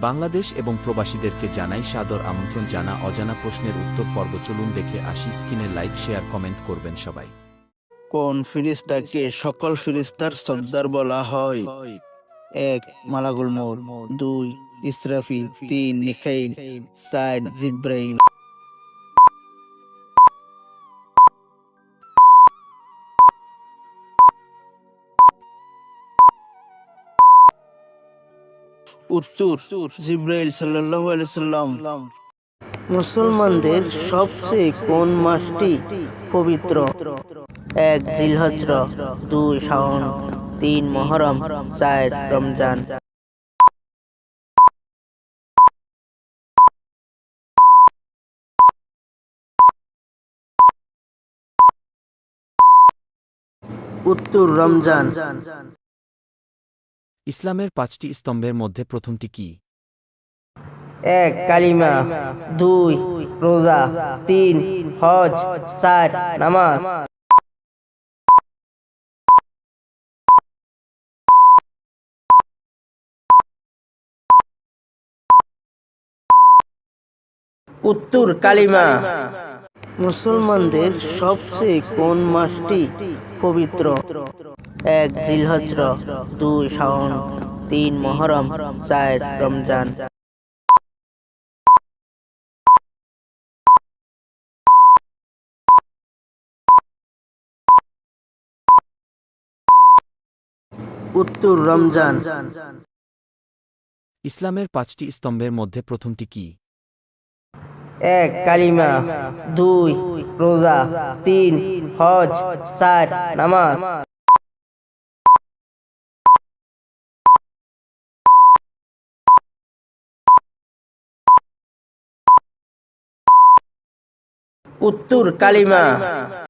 বাংলাদেশ এবং প্রবাসীদেরকে জানাই সাদর আমন্ত্রণ জানা অজানা প্রশ্নের উত্তর পর্ব। চলুন দেখে আসি স্ক্রিনে লাইক, শেয়ার, কমেন্ট করবেন সবাই। কোন ফিরিস্তাকে সকল ফিরিস্তার সর্দার বলা হয়? এক, মালাগুল মোর দুই ইসরাফি তিন নিখাইল সাইড জিব্রাইল। উত্তর, জিব্রাইল সাল্লাম। মুসলমানদের সবচেয়ে কোন মাসটি পবিত্র? এক জিলহজ্র দুই শাওন, তিন মহরম, চার রমজান। উত্তর রমজান। ইসলামের পাঁচটি স্তম্ভের মধ্যে প্রথমটি কি? এক, কালিমা, দুই, রোজা, তিন, হজ, চার, নামাজ। উত্তর, কালিমা। মুসলমানদের সবচেয়ে কোন মাসটি পবিত্র? এক জিলহজ্র দুই শাওন তিন মহরম চার রমজান। উত্তর রমজান। ইসলামের পাঁচটি স্তম্ভের মধ্যে প্রথমটি কি? এক কালিমা দুই রোজা তিন হজ চার নামাজ। উত্তর কালিমা।